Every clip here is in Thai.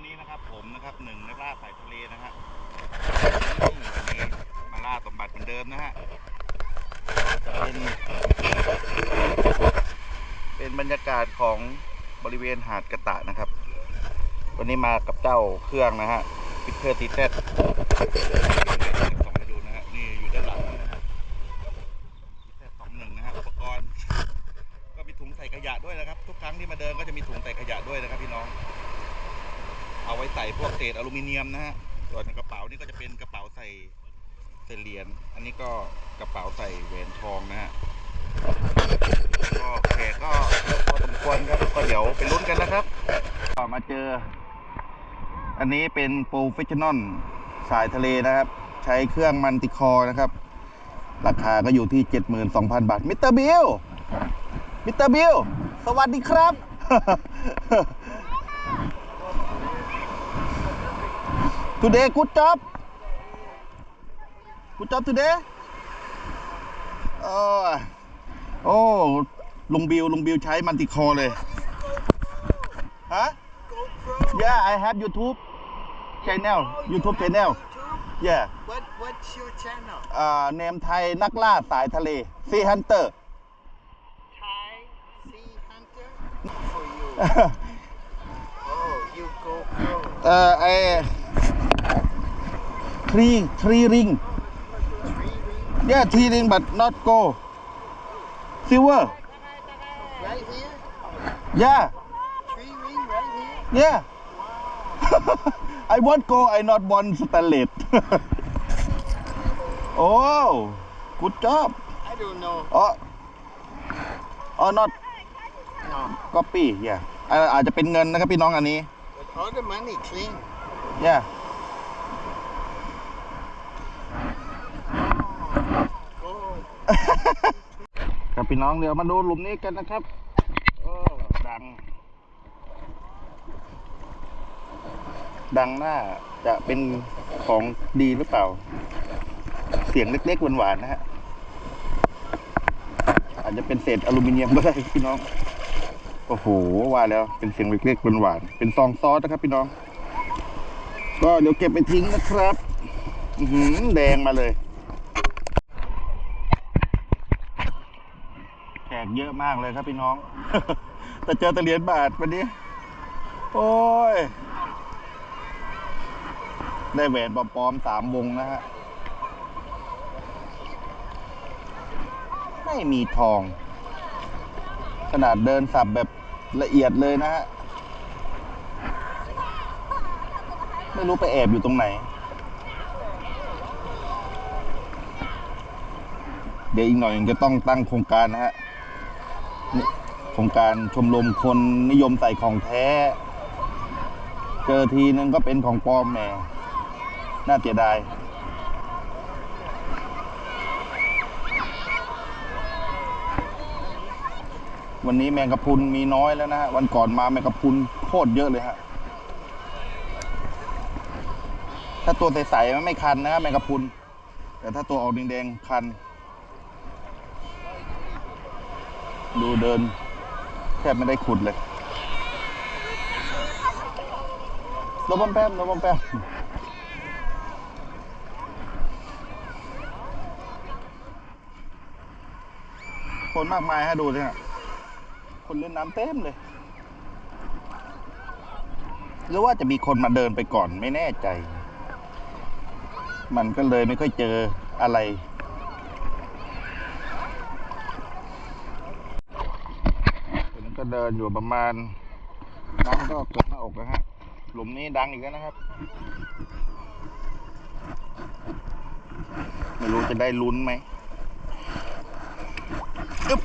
วันนี้นะครับผมนะครับหนึ่งนักล่าสายทะเลนะฮะวันนี้มาล่าสมบัติเหมือนเดิมนะฮะจะเป็นเป็นบรรยากาศของบริเวณหาดกระตะนะครับ วันนี้มากับเจ้าเครื่องนะฮะพิเตอร์ทีเซตสองไปดูนะฮะนี่อยู่ด้านหลังนะฮะทีเซตสองหนึ่งนะฮะอุปกรณ์ ก็มีถุงใส่ขยะด้วยนะครับ ทุกครั้งที่มาเดินก็จะมีถุงใส่ขยะด้วยนะครับพี่น้อง เอาไว้ใส่พวกเศษอลูมิเนียมนะฮะส่วนกระเป๋านี่ก็จะเป็นกระเป๋าใส่ใส่เหรียญอันนี้ก็กระเป๋าใส่แหวนทองนะฮะก็แขกก็พอสมควรครับก็เดี๋ยวไปลุ้นกันนะครับก็มาเจอ อันนี้เป็นโปรเฟชชั่นอลสายทะเลนะครับ ใช้เครื่องมันติคอนะครับ ราคาก็อยู่ที่ 72,000 บาทมิสเตอร์บิลมิสเตอร์บิลสวัสดีครับ today good job good job today โอ้ยโอ้ลุงบิวลุงบิวใช้มันติคอเลยฮะ yeah I have YouTube channel YouTube channel yeah What What's your channel? อ่าเนมไทยนักล่าสายทะเล Sea Hunter Thai Sea Hunter for you. Oh, you go pro. เอ่ อไอทรีทรีริง Three ring yeah ทรีริง but not go silver right here. yeah Three ring right here. yeah I want go I not want stainless oh good job I don't know. อ๋ออ๋อ not No, copy yeah อ่าอาจจะเป็นเงินนะครับพี่น้องอันนี้ but all the money clean. yeah Go. ครับพี่น้องเดี๋ยวมาดูหลุมนี้กันนะครับโอ้ดัง ดังหน้าจะเป็นของดีหรือเปล่า เสียงเล็กๆหวานๆนะฮะ อาจจะเป็นเศษอลูมิเนียมก็ได้พี่น้อง โอ้โหว่าแล้ว เป็นเสียงเล็กๆหวานๆเป็นซองซอสนะครับ พี่น้อง ก็เดี๋ยวเก็บไปทิ้งนะครับอือหือแดงมาเลย แขก เยอะมากเลยครับพี่น้อง แต่เจอแตะเหรียญบาทวันนี้ โอ้ย ได้แหวนปลอมๆสามวงนะฮะ ไม่มีทอง ขนาดเดินสับแบบละเอียดเลยนะฮะ ไม่รู้ไปแอบอยู่ตรงไหนเดี๋ยวอีกหน่อยจะต้องตั้งโครงการนะฮะ โครงการชมรมคนนิยมใส่ของแท้ เจอทีนึงก็เป็นของปลอมแหมน่าเสียดายวันนี้แมงกะพุนมีน้อยแล้วนะฮะ วันก่อนมาแมงกะพุนโคตรเยอะเลยฮะ ถ้าตัวใสๆมันไม่คันนะฮะแมงกะพุน แต่ถ้าตัวออกแดงๆคัน ดูเดิน แทบไม่ได้ขุดเลยรบอมแป๊บรบอมแป๊บคนมากมายฮะดูสิฮะคนเล่นน้ำเต็มเลย หรือว่าจะมีคนมาเดินไปก่อนไม่แน่ใจ มันก็เลยไม่ค่อยเจออะไร ผมก็ เดินอยู่ประมาณ น้ำก็เกือบหน้าอกแล้วฮะ หลุมนี้ดังอีกแล้วนะครับ ไม่รู้จะได้ลุ้นไหมอึ๊บ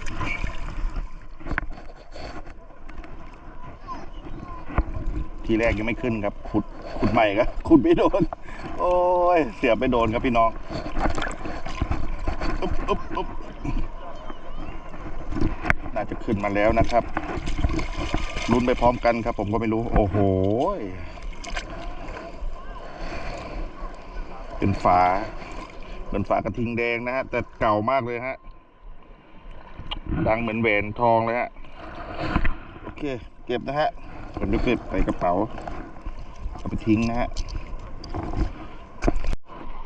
ทีแรกยังไม่ขึ้นครับ ขุดขุดใหม่ครับขุดไม่โดน โอ้ย เสียบไปโดนครับพี่น้องอึ๊บอึ๊บอึ๊บน่าจะขึ้นมาแล้วนะครับ ลุ้นไปพร้อมกันครับ ผมก็ไม่รู้ โอ้โหเป็นฝาเป็นฝากระทิงแดงนะฮะแต่เก่ามากเลยฮะดังเหมือนแหวนทองเลยฮะโอเค เก็บนะฮะผมจะเก็บใส่กระเป๋าเอาไปทิ้งนะฮะ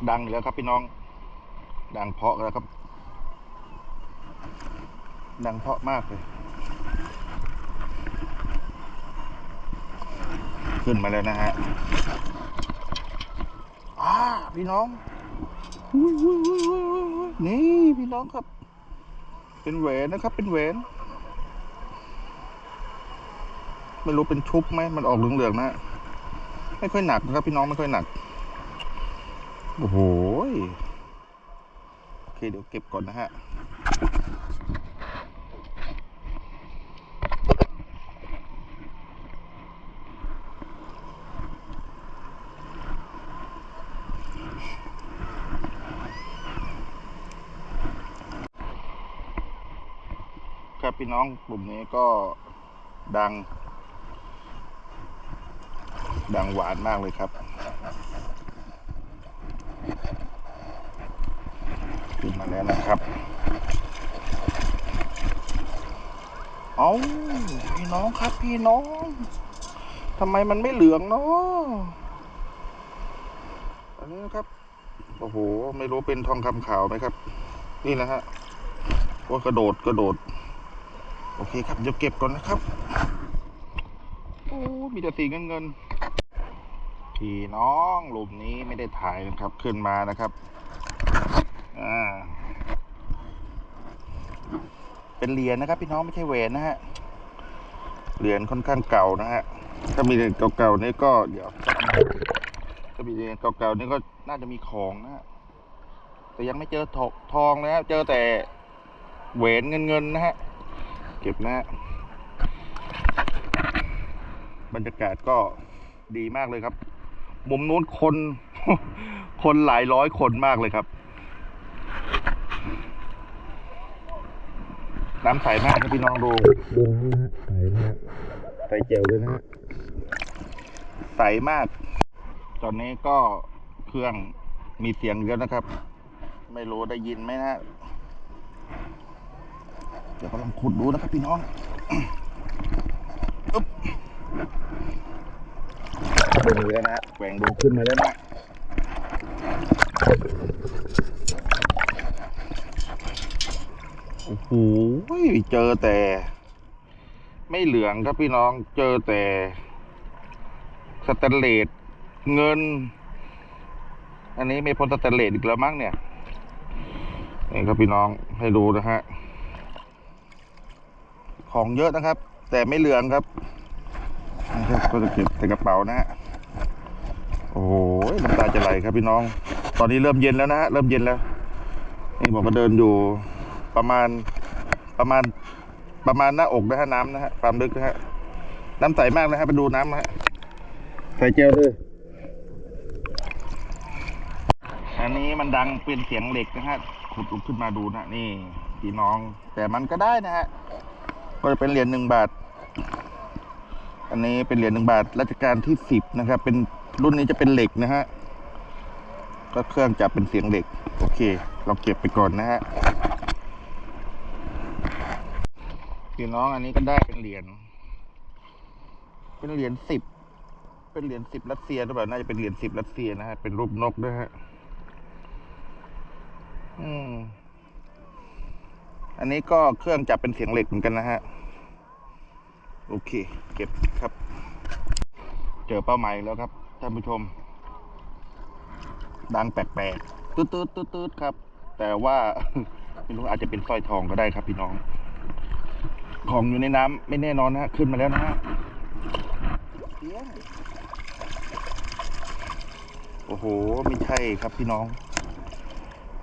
ดังแล้วครับพี่น้อง ดังเพาะแล้วครับ ดังเพาะมากเลย ขึ้นมาแล้วนะฮะอ่าพี่น้องนี่พี่น้องครับ เป็นแหวนนะครับ เป็นแหวนไม่รู้เป็นชุบไหมมันออกเหลืองๆนะฮะไม่ค่อยหนักนะครับ พี่น้องไม่ค่อยหนักโอ้โหโอเคเดี๋ยวเก็บก่อนนะฮะ ครับพี่น้องกลุ่มนี้ก็ดัง ดังหวานมากเลยครับขึ้นมาแล้วนะครับเอาพี่น้องครับพี่น้องทำไมมันไม่เหลืองเนาะอันนี้นะครับ โอ้โห ไม่รู้เป็นทองคำขาวไหมครับ นี่นะฮะว่ากระโดดกระโดด โอเคครับเดี๋ยวเก็บก่อนนะครับ โอ้ มีแต่สีเงินเงินพี่น้องหลุมนี้ไม่ได้ถ่ายนะครับขึ้นมานะครับอ่าเป็นเหรียญนะครับ พี่น้องไม่ใช่แหวนนะฮะเหรียญค่อนข้างเก่านะฮะถ้ามีเหรียญเก่าๆนี่ก็เดี๋ยวถ้ามีเหรียญเก่าๆนี่ก็น่าจะมีของนะฮะแต่ยังไม่เจอทองทองนะฮะเจอแต่แหวนเงินๆนะฮะ เก็บนะฮะบรรยากาศก็ดีมากเลยครับ มุมนู้นคน คนหลายร้อยคนมากเลยครับ น้ำใสมากครับพี่น้องดูดูนะฮะใสมากใสเจลด้วยนะฮะใสมาก ตอนนี้ก็เครื่องมีเสียงเยอะนะครับ ไม่รู้ได้ยินไหมนะฮะ เดี๋ยวกำลังขุดดูนะครับพี่น้องอึ๊บขึ้นมาแล้วนะฮะแหว่งดูขึ้นมาแล้วนะโอ้โหเจอแต่ ไม่เหลืองครับพี่น้องเจอแต่สแตนเลสเงิน อันนี้ไม่พ้นสแตนเลสอีกแล้วมั้งเนี่ยนี่ครับพี่น้องให้ดูนะฮะ ของเยอะนะครับ แต่ไม่เหลืองครับนครับก็จะเก็บใส่กระเป๋านะฮะโอ้โหน้ำตาจะไหลครับพี่น้อง ตอนนี้เริ่มเย็นแล้วนะฮะเริ่มเย็นแล้วนี่ผมก็เดินอยู่ประมาณประมาณประมาณหน้าอกนะฮะน้ำนะฮะความลึกนะฮะน้ำใสมากนะฮะไปดูน้ำนะฮะใส่เจลด้วยอันนี้มันดังเป็นเสียงเหล็กนะฮะขุดลุกขึ้นมาดูนะนี่พี่น้อง แต่มันก็ได้นะฮะ ก็จะเป็นเหรียญหนึ่งบาท อันนี้เป็นเหรียญหนึ่งบาทรัชกาลที่สิบนะครับ เป็นรุ่นนี้จะเป็นเหล็กนะฮะก็เครื่องจะเป็นเสียงเหล็ก โอเค เราเก็บไปก่อนนะฮะพี่น้องอันนี้ก็ได้เป็นเหรียญเป็นเหรียญสิบเป็นเหรียญสิบรัสเซียหรือเปล่าน่าจะเป็นเหรียญสิบรัสเซียนะฮะเป็นรูปนกด้วยฮะอืม อันนี้ก็เครื่องจับเป็นเสียงเหล็กเหมือนกันนะฮะ โอเค เก็บครับ เจอเป้าหมายแล้วครับท่านผู้ชม ดังแปลกๆตืดตืดตืดตืดครับ แต่ว่าไม่รู้อาจจะเป็นสร้อยทองก็ได้ครับพี่น้อง ของอยู่ในน้ำไม่แน่นอนนะฮะขึ้นมาแล้วนะฮะโอ้โห ไม่ใช่ครับพี่น้อง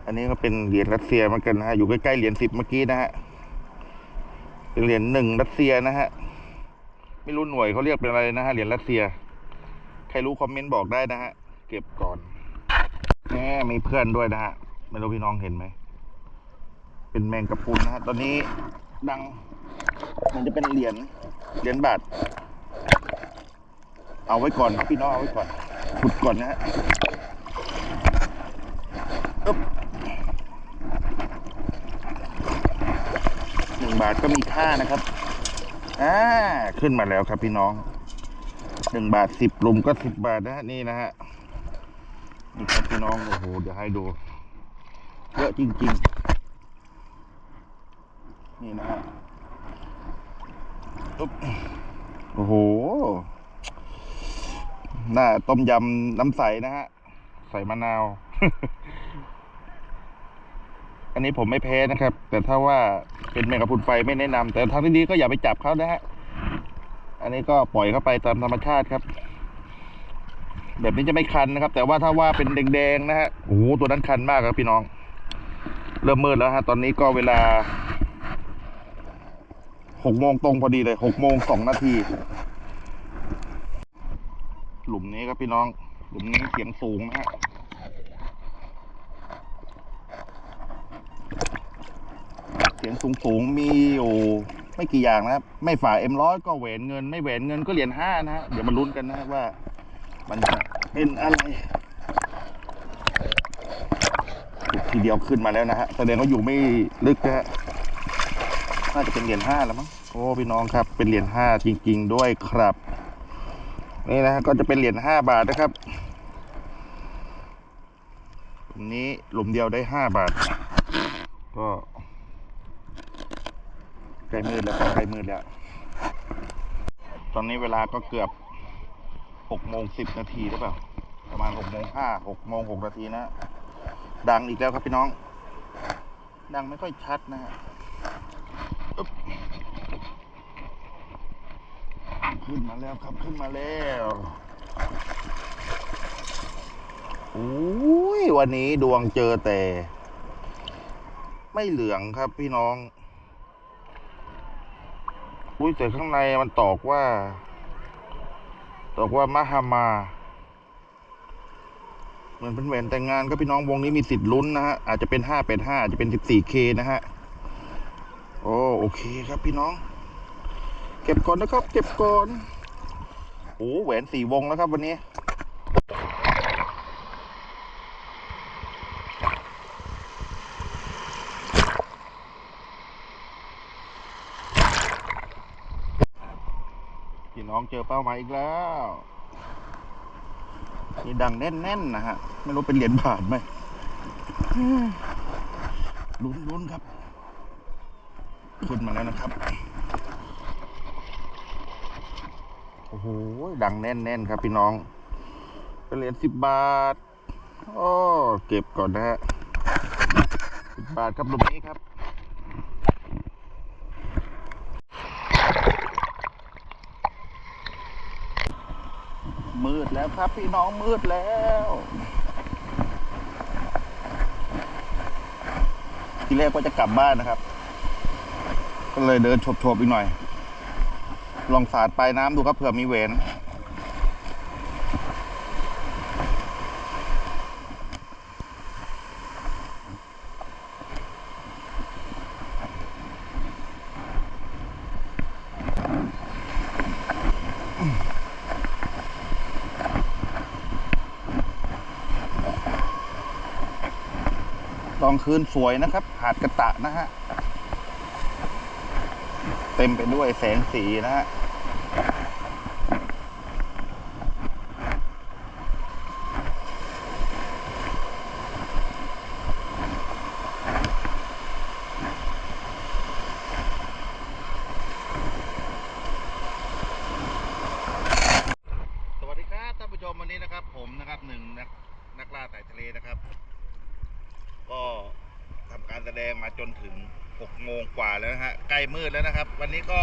อันนี้ก็เป็นเหรียญรัสเซียเหมือนกันนะฮะอยู่ใกล้ๆเหรียญสิบเมื่อกี้นะฮะเป็นเหรียญหนึ่งรัสเซียนะฮะไม่รู้หน่วยเขาเรียกเป็นอะไรนะฮะเหรียญรัสเซีย ใครรู้คอมเมนต์บอกได้นะฮะเก็บก่อนแหมมีเพื่อนด้วยนะฮะไม่รู้พี่น้องเห็นไหมเป็นแมงกะพรุนนะฮะตอนนี้ดังมันจะเป็นเหรียญเหรียญบาทเอาไว้ก่อนพี่น้องเอาไว้ก่อนขุดก่อนนะฮะ บาทก็มีค่านะครับอ่าขึ้นมาแล้วครับพี่น้องไหนึ่งบาทสิบลุมก็สิบบาทนะฮะนี่นะฮะนี่ครับพี่น้องโอ้โหเดี๋ยวให้ดูเยอะจริง ๆ นี่นะฮะอุ๊บโอ้โหหน้าต้มยำน้ำใสนะฮะ ใส่มะนาว อันนี้ผมไม่แพ้นะครับ แต่ถ้าว่าเป็นแมงกะพรุนไฟไม่แนะนำแต่ทางที่ดีก็อย่าไปจับเขานะฮะ อันนี้ก็ปล่อยเข้าไปตามธรรมชาติครับ แบบนี้จะไม่คันนะครับ แต่ว่าถ้าว่าเป็นแดงๆนะฮะโอ้โหตัวนั้นคันมากครับพี่น้อง เริ่มมืดแล้วฮะ ตอนนี้ก็เวลาหกโมงตรงพอดีเลยหกโมงสองนาที หลุมนี้ครับพี่น้อง หลุมนี้เสียงสูงนะฮะ เสียงสูงสูงๆมีอยู่ไม่กี่อย่างนะครับ ไม่ฝ่าเอ็มร้อยก็แหวนเงิน ไม่แหวนเงินก็เหรียญห้านะฮะเดี๋ยวมาลุ้นกันนะว่า มันจะเป็นอะไรทีเดียวขึ้นมาแล้วนะฮะแสดงว่าอยู่ไม่ลึกนะฮะน่าจะเป็นเหรียญห้าแล้วมั้งโอ้พี่น้องครับ เป็นเหรียญห้าจริง ๆ ด้วยครับ นี่นะฮะก็จะเป็นเหรียญห้าบาทนะครับนี้หลุมเดียวได้ห้าบาท ก็ ล้มืดแล้วใกล้มืดแล้ว ตอนนี้เวลาก็เกือบหกโมงสิบนาทีหรือเปล่า ประมาณหกโมงห้าหกโมงหกนาทีนะ ดังอีกแล้วครับพี่น้อง ดังไม่ค่อยชัดนะฮะอึ๊บขึ้นมาแล้วครับขึ้นมาแล้วโอ้ยวันนี้ดวงเจอแต่ ไม่เหลืองครับพี่น้อง อุ้ยแต่ข้างในมันตอกว่า ตอกว่ามหามา เหมือนเป็นแหวนแต่งงานก็พี่น้องวงนี้มีสิทธิ์ลุ้นนะฮะ อาจจะเป็นห้าเป็นห้าอาจจะเป็นสิบสี่เคนะฮะ โอ้โอเคครับพี่น้อง เก็บก่อนนะครับ เก็บก่อนโอ้แหวนสี่วงแล้วครับวันนี้ น้องเจอเป้าหมายอีกแล้วนี่ดังแน่นๆนนะฮะ ไม่รู้เป็นเหรียญบาทไหมอืมลุ้นๆครับ ขึ้นมาแล้วนะครับ โอ้โห ดังแน่นๆครับพี่น้อง เป็นเหรียญสิบบาท โอ้ เก็บก่อนนะฮะสิบบาทครับลุมนี้ครับ มืดแล้วครับ พี่น้องมืดแล้ว ทีแรกก็จะกลับบ้านนะครับ ก็เลยเดินโฉบๆอีกหน่อย ลองสาดปลายน้ำดูครับเผื่อมีเวน ตอนคืนสวยนะครับ หาดกระตะนะฮะ เต็มไปด้วยแสงสีนะฮะสวัสดีครับท่านผู้ชมวันนี้นะครับ ผมนะครับหนึ่งนักนักล่าไต่ทะเลนะครับ ก็ทำการแสดงมาจนถึงหกโมงกว่าแล้วนะฮะใกล้มืดแล้วนะครับ วันนี้ก็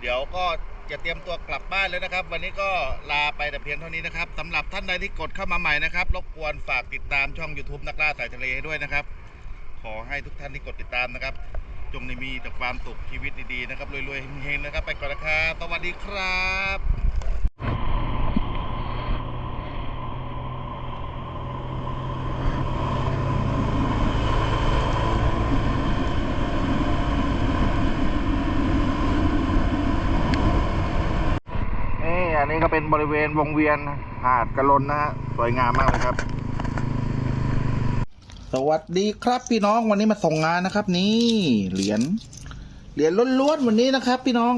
เดี๋ยวก็จะเตรียมตัวกลับบ้านแล้วนะครับ วันนี้ก็ลาไปแต่เพียงเท่านี้นะครับสำหรับท่านใดที่กดเข้ามาใหม่นะครับรบกวนฝากติดตามช่อง YouTube นักล่าสายทะเลให้ด้วยนะครับ ขอให้ทุกท่านที่กดติดตามนะครับ จงได้มีแต่ความสุขชีวิตดีๆนะครับรวยๆเฮงๆนะครับ ไปก่อนนะครับสวัสดีครับ นี่ก็เป็นบริเวณวงเวียนหาดกระลนนะฮะสวยงามมากเลยครับ สวัสดีครับพี่น้องวันนี้มาส่งงานนะครับ นี่เหรียญเหรียญล้วนๆวันนี้นะครับ พี่น้อง